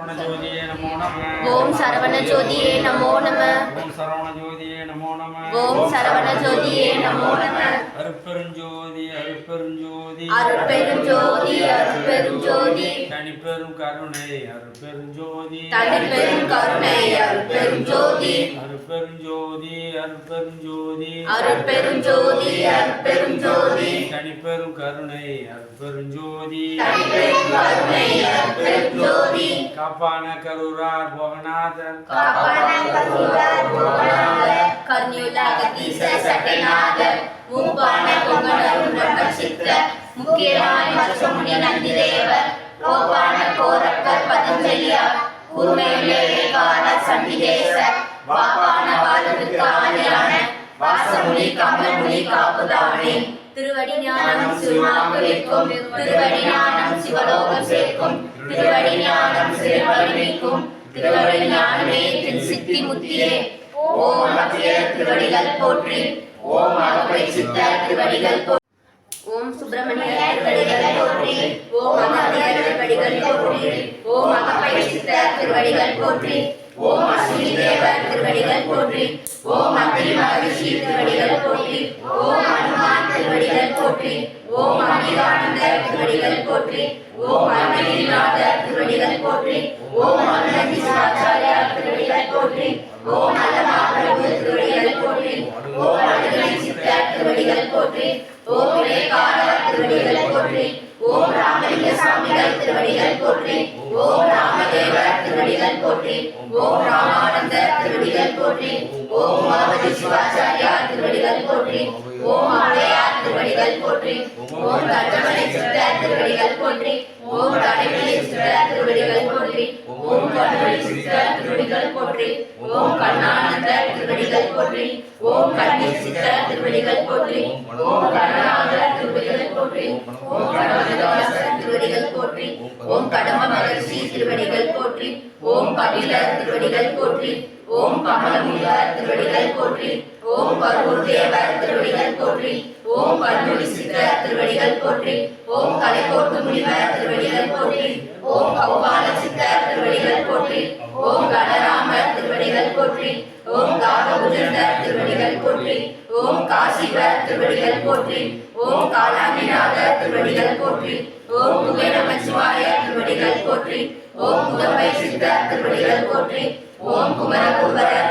ஓம் சரவண ஜோதியே நமோ நம. ஓம் சரவணஜோதியே நமோ நம. ஓம் சரவண ஜோதியே நமோ நம. அருட்பெருஞ்சோதி அருட்பெருஞ்சோதி அருட்பெருஞ்சோதி அருட்பெருஞ்சோதி தனிப்பெரும் கருணை அருட்பெருஞ்சோதி தனிப்பெரும் கருணை அருட்பெருஞ்சோதி அருட்பெருஞ்சோதி அருட்பெருஞ்சோதி அருட்பெருஞ்சோதி அருட்பெருஞ்சோதி தனிப்பெரும் கருணை அருட்பெருஞ்சோதி கருணை அருட்பெருஞ்சோதி காப்பான கருரார் போகநாதர். கர்ணியுலகதீச சட்டைநாதர். மூப்பான கொங்கணரும் பிரம்மசித்த முக்கியமாய் மச்சமுனி நந்திதேவர். கோபான கோரக்கர் பதஞ்சலியார். கூர்மையுள்ளே கால சண்டிதேச காலத்துக்கு ஆணியான வாசமுனி கமலமுனி காப்புதானே. திருவடி ஞானம் சிவமாக்குவிக்கும் திருவடி ஞானம் சிவலோகம் சேர்க்கும். திருவடி ஞானம் திருவடி ஞானமே சித்தி முத்தியே. ஓம் அபிய திருவடிகள் போற்றி. ஓம் அகப்பை சித்த திருவடிகள் போற்றி ஓம் சுப்பிரமணிய திருவடிகள் போற்றி. ஓம் திருவடிகள் போற்றி. ஓம் அகப்பை சித்த திருவடிகள் போற்றி. ஓம் தேவர் திருவடிகள் போற்றி ஓம் அக்னி மகரிஷி திருவடிகள் போற்றி ஓம் அனுமான் திருவடிகள் போற்றி ஓம் அமிதானந்த திருவடிகள் போற்றி ஓம் அருணகிரிநாத திருவடிகள் போற்றி ஓம் அருணகி சிவாச்சாரியா திருவடிகள் போற்றி ஓம் அல்லமாபிரபு திருவடிகள் போற்றி ஓம் அருணை சித்த திருவடிகள் போற்றி ஓம் விவேகான திருவடிகள் போற்றி ஓம் ராமலிங்க சாமிகள் திருவடிகள் போற்றி ஓம் ராமதேவர் திருவடிகள் போற்றி ஓம் ராம போற்றி. ஓம் மாவதி சிவாச்சாரியா திருவடிகள் போற்றி. ஓம் ஆலயார் திருவடிகள் போற்றி ஓம் தஞ்சமலை சித்த திருவடிகள் போற்றி ஓம் தடைமலை சித்த திருவடிகள் போற்றி ஓம் கண்மலை சித்த திருவடிகள் போற்றி ஓம் கண்ணானந்த திருவடிகள் போற்றி ஓம் கண்ணி சித்த திருவடிகள் போற்றி ஓம் கருணானந்த திருவடிகள் போற்றி ஓம் கணவனதாச திருவடிகள் போற்றி ஓம் கடம்ப மகர்ஷி திருவடிகள் போற்றி ஓம் கபில திருவடிகள் போற்றி ஓம் கமலமுனிவர் திருவடிகள் போற்றி ஓம் கரூர் தேவர் திருவடிகள் போற்றி ஓம் கண்மொழி சித்த திருவடிகள் போற்றி ஓம் கலைக்கோட்டு முனிவர் திருவடிகள் போற்றி ஓம் கௌபால சித்த திருவடிகள் போற்றி ஓம் கணராமர் திருவடிகள் போற்றி ஓம் காகபுஜண்டர் திருவடிகள் போற்றி ஓம் காசிவர் திருவடிகள் போற்றி ஓம் காலாங்கிநாதர் திருவடிகள் போற்றி ஓம் குபேர நமச்சிவாய திருவடிகள் போற்றி ஓம் முதன்மை சித்தர் திருவடிகள் போற்றி ஓம் குமரகுபரர்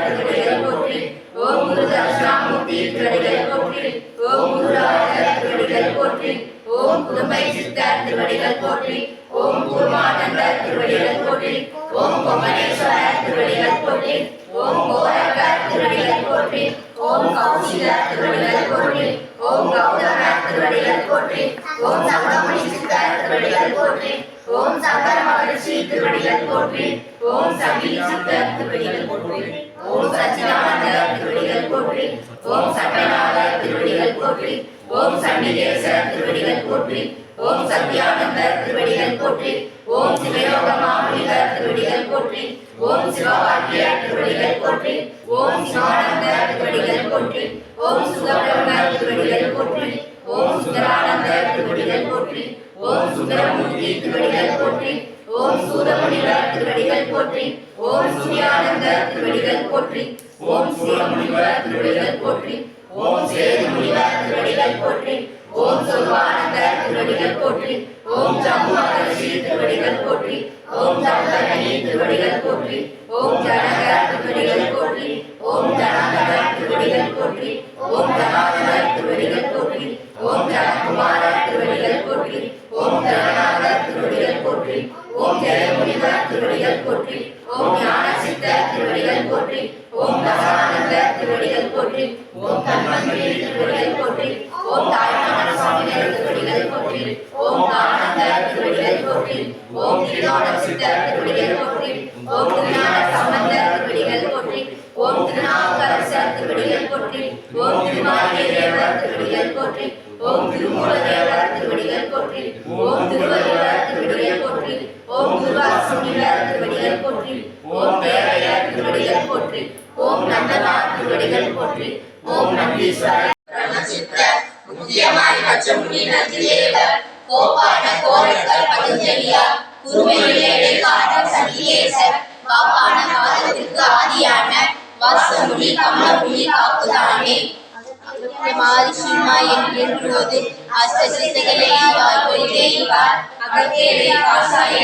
போற்றி ஓம் சண்டிகேசர் திருவடிகள் போற்றி ஓம் சத்யானந்தர் திருவடிகள் போற்றி ஓம் சிவயோக மாமுனிவர் திருவடிகள் போற்றி ஓம் சிவவாக்கிய திருவடிகள் போற்றி ஓம் சிவானந்த திருவடிகள் போற்றி ஓம் சுகபிரம்மர் திருவடிகள் போற்றி ஓம் சுந்தரானந்த திருவடிகள் போற்றி ஓம் சுந்தரமூர்த்தி திருவடிகள் போற்றி ஓம் சூதமுனிவர் திருவடிகள் போற்றி ஓம் சூரியானந்த திருவடிகள் போற்றி திருவடிகள் போற்றி. ஓம் ஜம்மு மகர்ஷி திருவடிகள் போற்றி. ஓம் ஜம்பரணி திருவடிகள் போற்றி. ஓம் ஜன that கமலமுனி காப்புதானே மாறி சும்மா என்றுவது அஷ்ட சித்தைகளை கொள்கையிவார் அகத்தேரை காசாய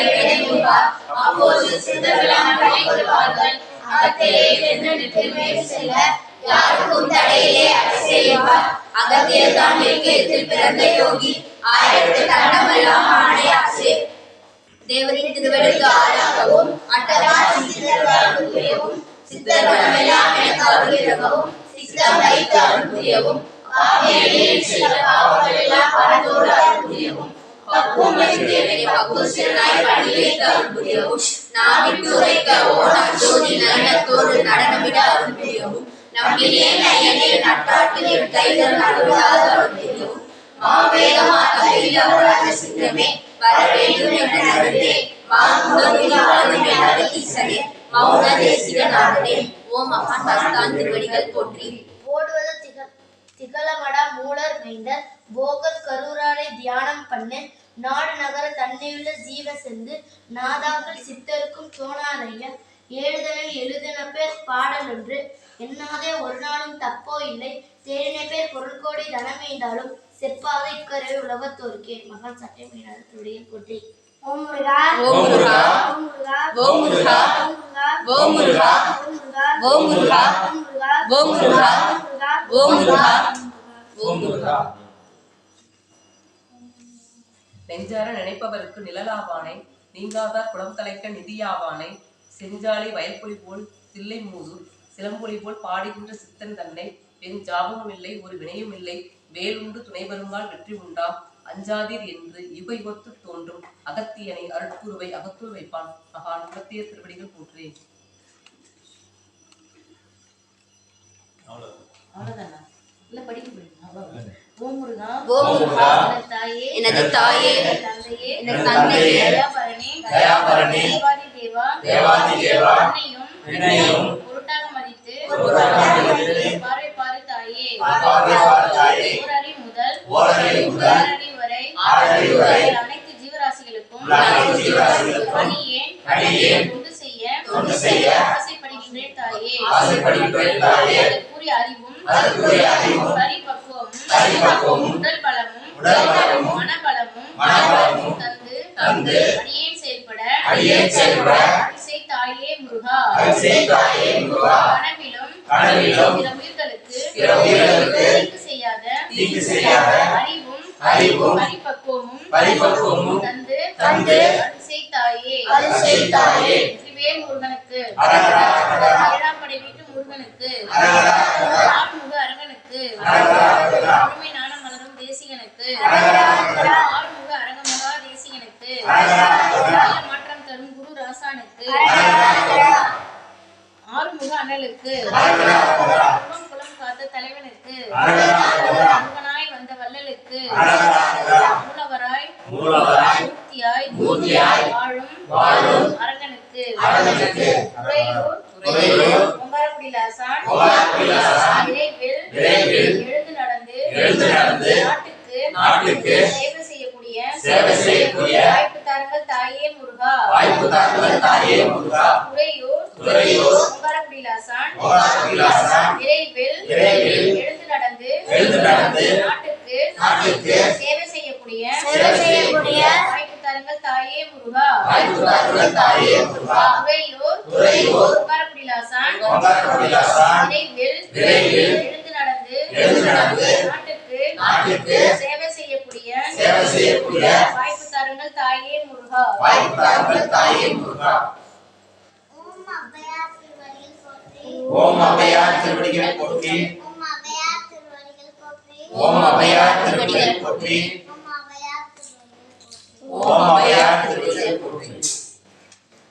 அப்போது சித்தர்களாம் கை கொள்வார்கள் அகத்தேரை வென்று மேல் செல்ல யாருக்கும் தடையிலே அகத்தியர் தான் இலக்கியத்தில் பிறந்த யோகி. ஆயிரத்து தண்டமெல்லாம் ஆணை தேவரின் திருவெடுத்து ஆளாகவும் அட்டகாசி சித்தர்கள் எல்லாமே தவறிலகவும் சித்தம் வைத்து அருள் நடனமிட அருள் புரியவும் ஓ மகான் போற்றி. ஓடுவது திக திகழமடா மூலர் மைந்தர் போகர் கரூராரை தியானம் பண்ண நாடு நகர தன்னையுள்ள ஜீவ செந்து நாதாக்கள் சித்தருக்கும் தோணாதைய ஏழுதலில் எழுதின பேர் பாடல் ஒன்று எண்ணாதே ஒரு நாளும் தப்போ இல்லை தேடின பேர் பொருள் கோடி செப்பாக செப்பாத இக்கரவே உலகத்தோருக்கே மகன் சட்டை மீனாத துடைய ஓம் முருகா ஓம் முருகா ஓம் முருகா ஓம் முருகா ஓம் முருகா ஓம் முருகா ஓம் முருகா ஓம் முருகா ஓம் முருகா ஓம் முருகா ஓம் முருகா ஓம் முருகா ஓம் முருகா நெஞ்சார நினைப்பவருக்கு நிழலாவானை நீங்காதார் குளம் தலைக்க நிதியாவானை செஞ்சாலை வயல்பொலி போல் தில்லை மூதூர் சிலம்பொலி போல் பாடுகின்ற சித்தன் தன்னை பெண் ஜாபமும் இல்லை ஒரு வினையும் இல்லை வேலுண்டு துணை வருங்கால் வெற்றி உண்டாம் அஞ்சாதீர் என்று யுக யுகத்து தோன்றும் அகத்தியனை அருட்குருவை அகத்துள் வைப்பான் மகான் அகத்திய திருவடிகள் போற்றேன் அவ்வளவுதானா. இல்ல படிக்க முடியும் ஓம் முருகா ஓம் முருகா எனது தாயே. எனது தாயே எனது தந்தையே. எனது தந்தையே. தயாபரணி. தயாபரணி. தேவாதி தேவா தேவாதி தேவா என்னையும் என்னையும் பொருட்டாக மதித்து பொருட்டாக தீங்கு செய்யாத. அறிவும் அறிவும் பரிபக்குவமும் பரிபக்குவமும் தந்து தந்து அரிசை தாயே அரிசை தாயே திருவேல் முருகனுக்கு. ஏழாம் படை வீட்டு முருகனுக்கு. ஆறுமுக அரங்கனுக்கு. உண்மை நாண மலரும் தேசிகனுக்கு. ஆறுமுக அரங்கமகா தேசிகனுக்கு. மாற்றம் தரும் குரு ராசானுக்கு. ஆறுமுக அண்ணலுக்கு. அழகனாய் வந்த வள்ளலுக்கு நாட்டுக்கு நாட்டுக்கு சேவை செய்யக்கூடிய சேவை செய்யக்கூடிய வாய்ப்பு தாருங்கள் தாயே முருகா. வாய்ப்பு தாக்குதல் தாயே முருகா. ஓம் அபயா திருவடிகள் போற்றி. ஓம் அபயார் திருவடிகள் போற்றி. ஓம் அபயா திருவடிகள் போற்றி. ஓம் அபயார் திருவடிகள் போற்றி. ஓம் அபயா وما يأكل الجلد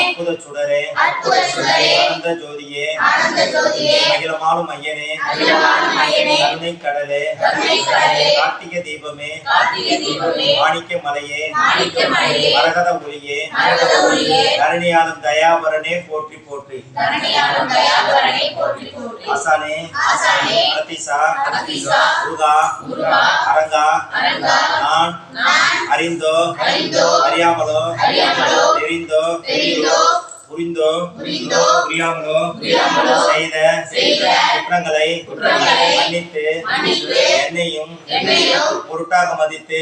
அற்புத சுடரே அற்புத சுடரே ஆனந்த ஜோதியே ஆனந்த ஜோதியே அகிலமாலும் ஐயனே ஐயனே கருணை கடலே கருணை கடலே கார்த்திகை தீபமே கார்த்திகை தீபமே மாணிக்க மலையே மாணிக்க மலையே மரகத ஒளியே மரகத ஒளியே கருணையாளும் தயாபரனே போற்றி போற்றி. தரணியாளும் தயாபரனை போற்றி போற்றி. ஆசானே ஆசானே அகத்தீசா அகத்தீசா முருகா முருகா அரங்கா அரங்கா நான் நான் அறிந்தோ அறிந்தோ அறியாமலோ அறியாமலோ தெரிந்தோ தெரிந்தோ 우린도 우린도 우린도 புரியாமலோ செய்த குற்றங்களை மன்னித்து என்னையும் பொருட்டாக மதித்து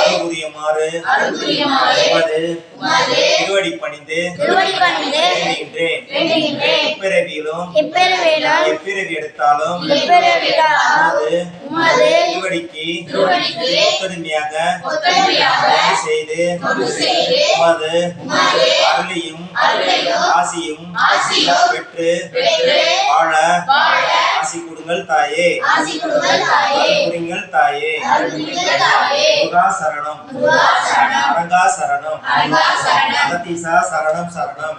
அறிவுரியுமாறு உமது திருவடி பணிந்து இப்பிறவியிலும் எப்பிறவி எடுத்தாலும் உமது திருவடிக்கு ஒத்துரிமையாக செய்து உமது அருளையும் ஆசியும் ஆசியும் பெற்று வாழ ஆசி கொடுங்கள் தாயே. ஆசி கொடுங்கள் தாயே. புரிங்கள் தாயே. முருகா சரணம். முருகா சரணம். அரங்கா சரணம். அரங்கா சரணம். அகத்தீசா சரணம் சரணம்.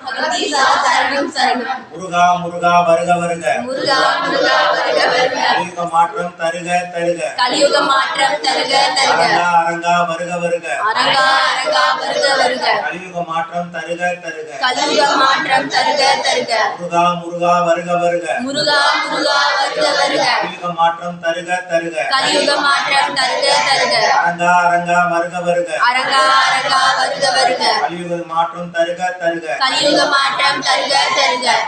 முருகா முருகா வருக வருக. முருகா முருகா வருக வருக. கலியுக மாற்றம் தருக தருக. கலியுக மாற்றம் தருக தருக. அரங்கா அரங்கா வருக வருக. அரங்கா அரங்கா வருக வருக. கலியுக மாற்றம் தருக தருக. கலியுக மாற்றம் தருக தருக. முருகா முருகா வருக வருக. முருகா முருகா வருக வருக. கலியுக மாற்றம் தருக தருக. கலியுக மாற்றம் தருக தருக. அரங்கா அரங்கா வருக வருக. அரங்கா அரங்கா வருக வருக. கலியுக மாற்றம் தருக தருக. கலியுக மாற்றம் தருக தருக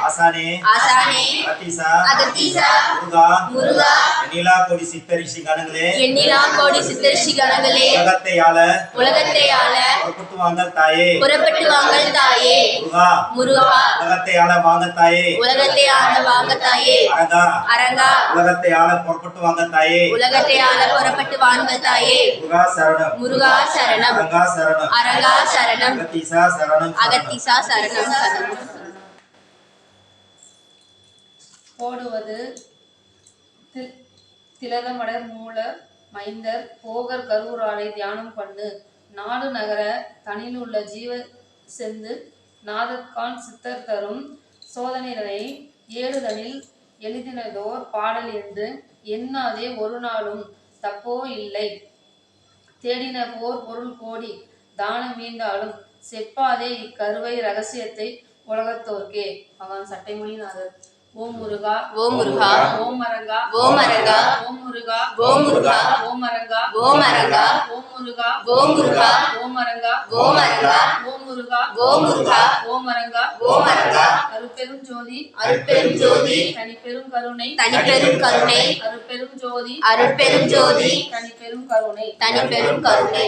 ஆசானே ஆசானே அகத்தீசா அகத்தீசா முருகா முருகா நீலா கொடி சித்தரிஷி கணங்களே எண்ணிலா கோடி சித்தரிஷி கணங்களே உலகத்தை ஆள உலகத்தை ஆள புறப்பட்டு வாங்கள் தாயே. புறப்பட்டு வாங்கள் தாயே முருகா முருகா உலகத்தை ஆள வாங்க தாயே. உலகத்தை ஆள வாங்க தாயே அரங்கா அரங்கா உலகத்தை ஆள புறப்பட்டு வாங்க தாயே. உலகத்தை ஆள புறப்பட்டு வாங்க தாயே முருகா சரணம். முருகா சரணம் அரங்கா சரணம். அரங்கா சரணம் அகத்தீசா சரணம். அகத்திசா சரணம் சரணம். போடுவது தி- திலதமடர் மூல மைந்தர் போகர் கரூராரை தியானம் பண்ணு. நாடு நகர தனிலுள்ள ஜீவ செந்து நாதர்கான் சித்தர் தரும் சோதனைகளை ஏறுதலில் எழுதினதோர் பாடல் என்று எண்ணாதே ஒரு நாளும் தப்போ இல்லை. தேடின போர் பொருள் கோடி தானம் மீண்டாலும் செப்பாதே இக்கருவை ரகசியத்தை உலகத்தோர்க்கே. மகான் சட்டைமொழிநாதர் ஓம் முருகா ஓம் முருகா ஓம் அரங்கா ஓம் அரங்கா ஓம் முருகா ஓம் முருகா ஓம் அரங்கா ஓம் அரங்கா ஓம் முருகா ஓம் முருகா ஓம் அரங்கா ஓம் அரங்கா ஓம் முருகா ஓம் முருகா ஓம் அரங்கா ஓம் அரங்கா அருட்பெரும் ஜோதி அருட்பெரும் ஜோதி தனிப்பெரும் கருணை தனிப்பெரும் கருணை அருட்பெரும் ஜோதி அருட்பெரும் ஜோதி தனிப்பெரும் கருணை தனிப்பெரும் கருணை.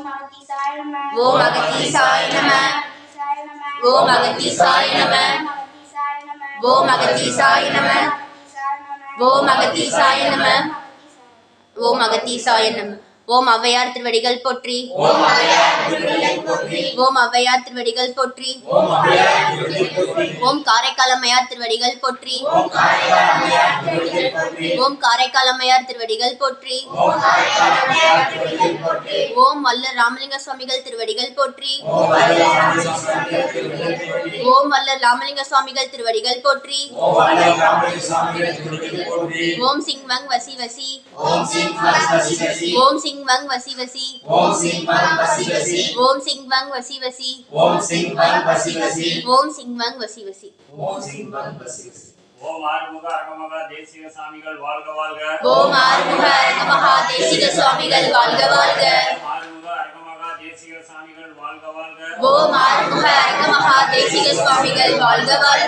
ஓம் அகத்தீசாய நம ஓம் அகத்தீசாய நம ஓம் அகத்தீசாய நம அகத்தீசாய நம ஓம் அகத்தீசாய நம ஓம் அகத்தீசாய நம ஓம் ஔவையார் திருவடிகள் போற்றி. ஓம் ஔவையார் திருவடிகள் போற்றி. ஓம் காரைக்கால் அம்மையார் திருவடிகள் போற்றி. ஓம் காரைக்கால் அம்மையார் திருவடிகள் போற்றி. ஓம் வல்ல ராமலிங்க சுவாமிகள் திருவடிகள் போற்றி. ஓம் வல்ல ராமலிங்க சுவாமிகள் திருவடிகள் போற்றி. ஓம் சிங் வங் வசி வசி. ஓம் சிங் सिंह वंग वसी वसी ओम सिंह वंग वसी वसी ओम सिंह वंग वसी वसी ओम सिंह वंग वसी वसी ओम सिंह वंग वसी वसी ओम सिंह वंग वसी वसी ஓம் ஆறுமுக அகமக தேசிக சுவாமிகள் வாழ்க வாழ்க ஓம் ஆறுமுக அகமக தேசிக சுவாமிகள் வாழ்க வாழ்க ஆறுமுக அகமக தேசிக சுவாமிகள் வாழ்க வாழ்க ஓம் ஆறுமுக அகமக தேசிக சுவாமிகள் வாழ்க வாழ்க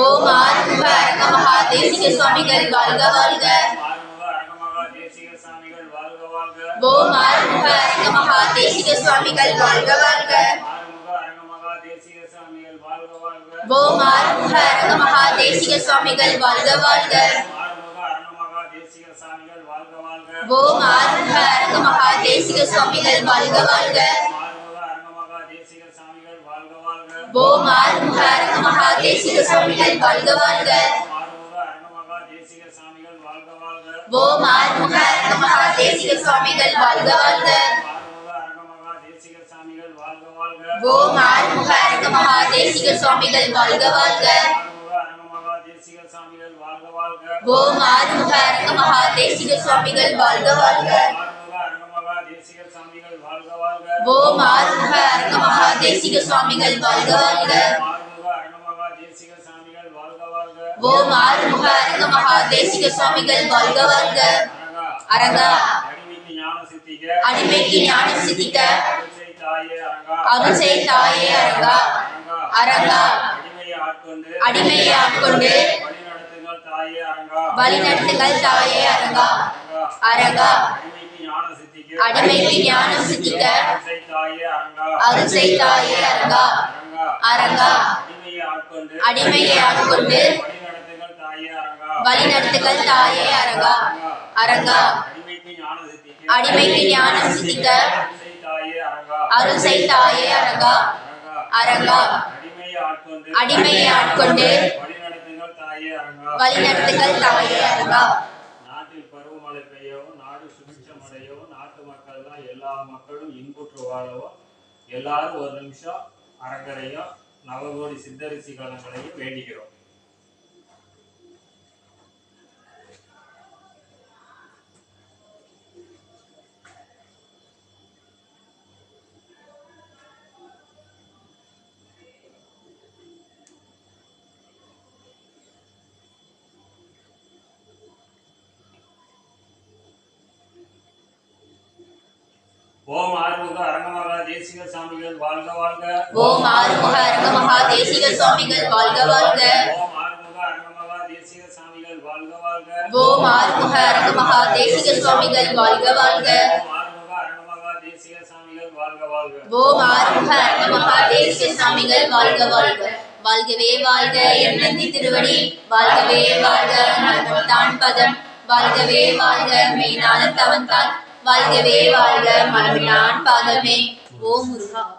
ஓம் ஆறுமுக அகமக தேசிக சுவாமிகள் வாழ்க வாழ்க ஆறுமுக அரங்கமகா தேசிக சாமிகள் வாழ்க வாழ்க ஓம் ஆறுமுக அரங்க மகா தேசிக சுவாமிகள் வாழ்க வாழ்க ஆறுமுக அரங்கமகா தேசிக சாமிகள் வாழ்க வாழ்க ஓம் ஆறுமுக அரங்க மகா தேசிக சுவாமிகள் வாழ்க வாழ்க ஆறுமுக அரங்கமகா தேசிக சாமிகள் வாழ்க வாழ்க ஓம் ஆறுமுக அரங்க மகா தேசிக சுவாமிகள் வாழ்க வாழ்க ஆறுமுக அரங்கமகா தேசிக சாமிகள் வாழ்க வாழ்க ஓம் ஆறுமுக தேசிக சுவாமிகள் வாழ்க வாழ்க ஆறுமுக அரங்கமகா அரங்க மகா தேசிக சுவாமிகள் வாழ்க வாழ்க அரங்க மகா தேசிக சுவாமிகள் வாழ்க வாழ்க அரங்க மகா தேசிக சுவாமிகள் வாழ்க வாழ்க ஆறுமுக அரங்கமகா தேசிக சாமிகள் வாழ்க வாழ்க ஓம் ஆறுமுக அரங்க மகா தேசிக சுவாமிகள் வாழ்க வாழ்க அரங்கா அடிமைக்கு ஞானம் சித்திக்க அருசை தாயே அரங்கா அருள் செய் தாயே அரங்கா அரங்கா அடிமையை ஆட்கொண்டு வழிநடத்துகள் வழிநடத்துங்கள் தாயே அரங்கா அரங்கா அடிமைக்கு ஞானம் சித்திக்க அருசை தாயே அரங்கா அருள் செய் தாயே அரங்கா அரங்கா அடிமையை ஆட்கொண்டு அடிமையை ஆட்கொண்டு வழிநடத்துங்கள் தாயே அரங்கா வழிநடத்துங்கள் தாயே அரங்கா. அரங்கா. அடிமைக்கு ஞானம் சித்திக்க. அருள்செய் தாயே அரங்கா. அருள் செய் தாயே அரங்கா. அரங்கா அடிமையை ஆட்கொண்டு அடிமையை ஆட்கொண்டு தாயே அரங்கா. நாட்டில் பருவமழை பெய்யவும் நாடு சுபிட்சம் அடையவும் நாட்டு மக்கள் தான் எல்லா மக்களும் இன்புற்று வாழவும் எல்லாரும் ஒரு நிமிஷம் அரங்கரையும் நவகோடி சித்தரிசி கலங்களையும் வேண்டிக்கிறோம் ஓம் ஆறுமுக அரங்கமகா தேசிக சாமிகள் வாழ்க வாழ்க. ஓம் ஆறுமுக அரங்க மகா தேசிக சுவாமிகள் வாழ்க வாழ்க. ஓம் ஆறுமுக அரங்கமகா தேசிக சாமிகள் வாழ்க வாழ்க. ஓம் ஆறுமுக அரங்க மகா தேசிக சுவாமிகள் வாழ்க. வாழ்க ஓம் ஆறுமுக அரங்கமகா தேசிக சாமிகள் வாழ்க வாழ்க. வாழ்கவே வாழ்க என் நந்தி திருவடி. வாழ்கவே வாழ்க நலத்தான் பதம் வாழ்கவே வாழ்க மெய்ஞான தவன்தான் வாழ்கவே வாழ்க மலமிலான் பாதமே. ஓ முருகா.